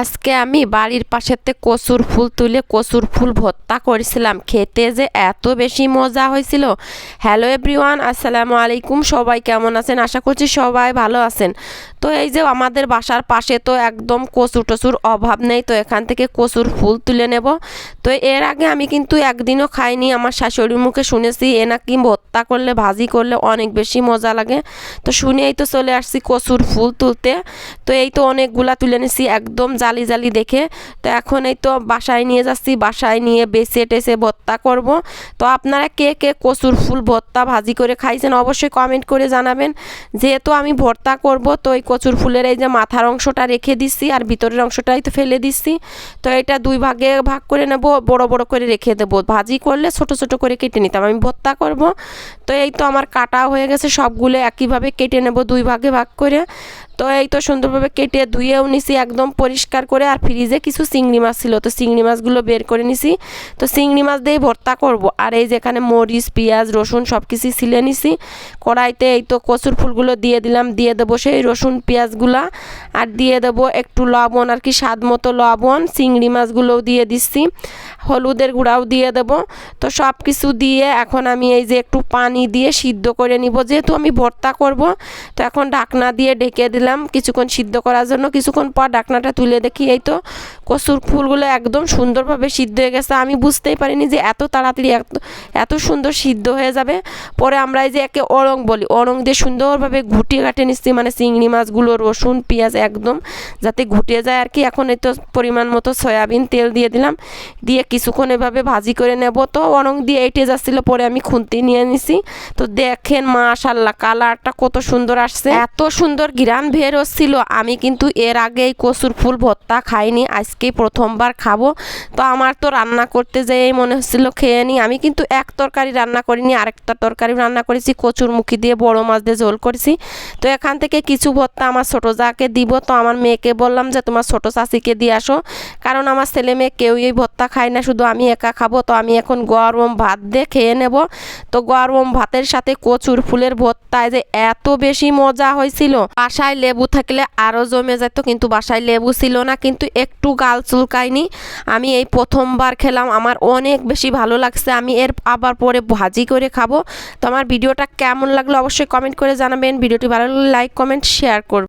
আজকে আমি বাড়ির পাশেতে কচুর ফুল তুলে কচুর ফুল ভর্তা করেছিলাম। খেতে যে এত বেশি মজা হয়েছিল। হ্যালো এভরিওয়ান আসসালামু আলাইকুম। সবাই কেমন আছেন? আশা করছি সবাই ভালো আছেন। তো এই যে আমাদের বাসার পাশে তো একদম কচু টচুর অভাব নেই। তো এখান থেকে কচুর ফুল তুলে নেব। তো এর আগে আমি কিন্তু একদিনও খাইনি। আমার শাশুড়ির মুখে শুনেছি, এ নাকি ভর্তা করলে, ভাজি করলে অনেক বেশি মজা লাগে। তো শুনেই তো চলে আসছি কচুর ফুল তুলতে। তো এই তো অনেকগুলা তুলে নিছি। একদম জালি জালি দেখে, তো এখন এই তো বাসায় নিয়ে যাচ্ছি, বাসায় নিয়ে বেছে টেসে ভর্তা করব। তো আপনারা কে কে কচুর ফুল ভর্তা ভাজি করে খাইছেন অবশ্যই কমেন্ট করে জানাবেন। যেহেতু আমি ভর্তা করব, তো এই কচুর ফুলের এই যে মাথার অংশটা রেখে দিচ্ছি আর ভিতরের অংশটাই তো ফেলে দিচ্ছি। তো এটা দুই ভাগে ভাগ করে নেব, বড় বড় করে রেখে দেবো। ভাজি করলে ছোট ছোট করে কেটে নিতাম, আমি ভর্তা করব। তো এই তো আমার কাটা হয়ে গেছে, সবগুলো একইভাবে কেটে নেব দুই ভাগে ভাগ করে। তো এই তো সুন্দরভাবে কেটে ধুয়েও নিছি, একদম পরিষ্কার করে আর ফ্রিজে কিছু চিংড়ি মাছ ছিল। তো চিংড়ি মাছগুলো বের করে নিছি। তো চিংড়ি মাছ দিয়ে ভর্তা করব। আর এই যেখানে মরিচ, পেঁয়াজ, রসুন সব কিছুই ছিলে নিছি। কড়াইতে এই তো কচুর ফুলগুলো দিয়ে দিলাম। দিয়ে দেবো সেই রসুন, পেঁয়াজগুলা। আর দিয়ে দেবো একটু লবণ আর কি স্বাদ মতো লবণ। চিংড়ি মাছগুলোও দিয়ে দিচ্ছি। হলুদের গুঁড়াও দিয়ে দেবো। তো সব কিছু দিয়ে এখন আমি এই যে একটু পানি দিয়ে সিদ্ধ করে নিব। যেহেতু আমি ভর্তা করব, তো এখন ঢাকনা দিয়ে ঢেকে দিলাম। কিছুক্ষণ সিদ্ধ করার জন্য কিছুক্ষণ পর ঢাকনাটা তুলে দেখি এই তো কচুর ফুলগুলো একদম সুন্দরভাবে সিদ্ধ হয়ে গেছে। আমি বুঝতেই পারিনি যে এত তাড়াতাড়ি এত সুন্দর সিদ্ধ হয়ে যাবে। পরে আমরা এই যে একে অরং বলি, অরং দিয়ে সুন্দরভাবে ঘুটিয়ে কাটে নিচ্ছি মানে চিংড়ি মাছগুলো, রসুন, পেঁয়াজ একদম যাতে ঘুটে যায় আর কি। এখন এই তো পরিমাণ মতো সয়াবিন তেল দিয়ে দিলাম, দিয়ে কিছুক্ষণ এভাবে ভাজি করে নেব। তো অরং দিয়ে এঁটে যাচ্ছিল, পরে আমি খুন্তি নিয়ে নিছি। তো দেখেন মাশাল্লাহ কালারটা কত সুন্দর আসছে। এত সুন্দর ঘিরান বের হচ্ছিল। আমি কিন্তু এর আগে এই কচুর ফুল ভর্তা খাইনি আজকেই প্রথমবার খাব। তো আমার তো রান্না করতে যেয়ে মনে হচ্ছিল খেয়ে নিই আমি কিন্তু এক তরকারি রান্না করিনি, আরেকটা তরকারি রান্না করেছি। কচুর মুখি দিয়ে বড় মাছ দিয়ে ঝোল করেছি। তো এখান থেকে কিছু ভর্তা আমার ছোটো যাকে দিব, তো আমার মেয়েকে বললাম যে তোমার ছোটো চাষিকে দিয়ে আসো। কারণ আমার ছেলে মেয়ে কেউই এই ভর্তা খায় না, শুধু আমি একা খাব। তো আমি এখন গরম ভাত দিয়ে খেয়ে নেব। তো গরম ভাতের সাথে কচুর ফুলের ভর্তায় যে এত বেশি মজা হয়েছিল। বাসায় লেবু থাকলে আরও জমে যেত, কিন্তু বাসায় লেবু ছিল না, কিন্তু একটু গাল চুলকায়নি আমি এই প্রথমবার খেলাম, আমার অনেক বেশি ভালো লাগছে। আমি এর আবার পরে ভাজি করে খাব। তো আমার ভিডিওটা কেমন লাগল অবশ্যই কমেন্ট করে জানাবেন। ভিডিওটি ভালো লাগলে লাইক, কমেন্ট, শেয়ার করবেন।